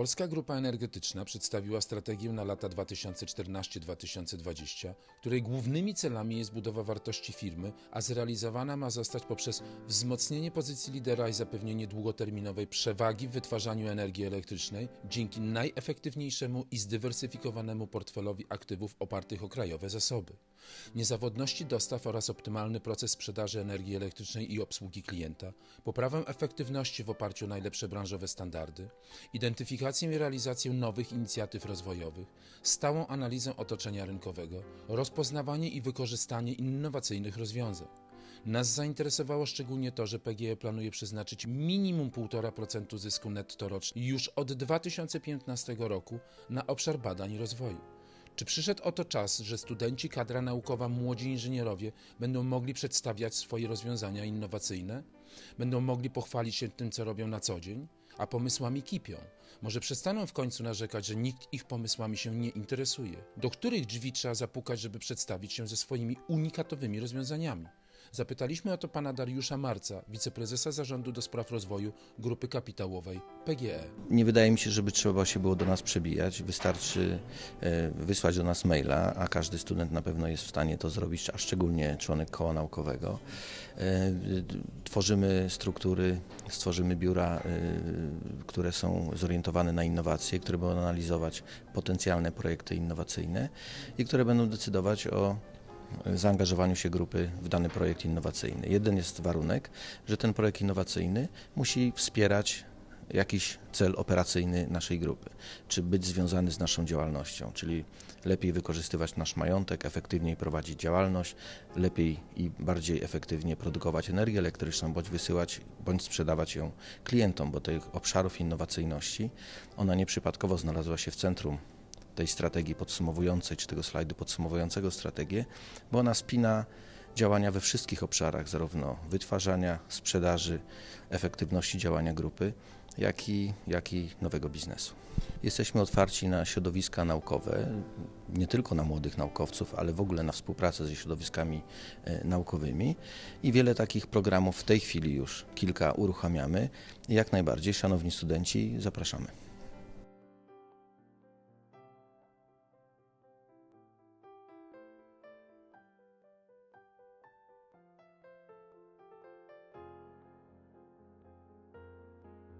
Polska Grupa Energetyczna przedstawiła strategię na lata 2014-2020, której głównymi celami jest budowa wartości firmy, a zrealizowana ma zostać poprzez wzmocnienie pozycji lidera i zapewnienie długoterminowej przewagi w wytwarzaniu energii elektrycznej dzięki najefektywniejszemu i zdywersyfikowanemu portfelowi aktywów opartych o krajowe zasoby, niezawodności dostaw oraz optymalny proces sprzedaży energii elektrycznej i obsługi klienta, poprawę efektywności w oparciu o najlepsze branżowe standardy, identyfikację i realizację nowych inicjatyw rozwojowych, stałą analizę otoczenia rynkowego, rozpoznawanie i wykorzystanie innowacyjnych rozwiązań. Nas zainteresowało szczególnie to, że PGE planuje przeznaczyć minimum 1,5% zysku netto rocznie już od 2015 roku na obszar badań i rozwoju. Czy przyszedł oto czas, że studenci, kadra naukowa, młodzi inżynierowie będą mogli przedstawiać swoje rozwiązania innowacyjne? Będą mogli pochwalić się tym, co robią na co dzień? A pomysłami kipią. Może przestaną w końcu narzekać, że nikt ich pomysłami się nie interesuje? Do których drzwi trzeba zapukać, żeby przedstawić się ze swoimi unikatowymi rozwiązaniami? Zapytaliśmy o to pana Dariusza Marca, wiceprezesa zarządu do spraw rozwoju Grupy Kapitałowej. PGE. Nie wydaje mi się, żeby trzeba się było do nas przebijać. Wystarczy e, wysłać do nas maila, a każdy student na pewno jest w stanie to zrobić, a szczególnie członek koła naukowego. E, Tworzymy struktury, stworzymy biura, e, które są zorientowane na innowacje, które będą analizować potencjalne projekty innowacyjne i które będą decydować o zaangażowaniu się grupy w dany projekt innowacyjny. Jeden jest warunek, że ten projekt innowacyjny musi wspierać jakiś cel operacyjny naszej grupy, czy być związany z naszą działalnością, czyli lepiej wykorzystywać nasz majątek, efektywniej prowadzić działalność, lepiej i bardziej efektywnie produkować energię elektryczną, bądź wysyłać, bądź sprzedawać ją klientom, bo tych obszarów innowacyjności, ona nieprzypadkowo znalazła się w centrum tej strategii podsumowującej, czy tego slajdu podsumowującego strategię, bo ona spina działania we wszystkich obszarach, zarówno wytwarzania, sprzedaży, efektywności działania grupy, jak i, jak i nowego biznesu. Jesteśmy otwarci na środowiska naukowe, nie tylko na młodych naukowców, ale w ogóle na współpracę ze środowiskami e, naukowymi i wiele takich programów w tej chwili już kilka uruchamiamy jak najbardziej, szanowni studenci, zapraszamy.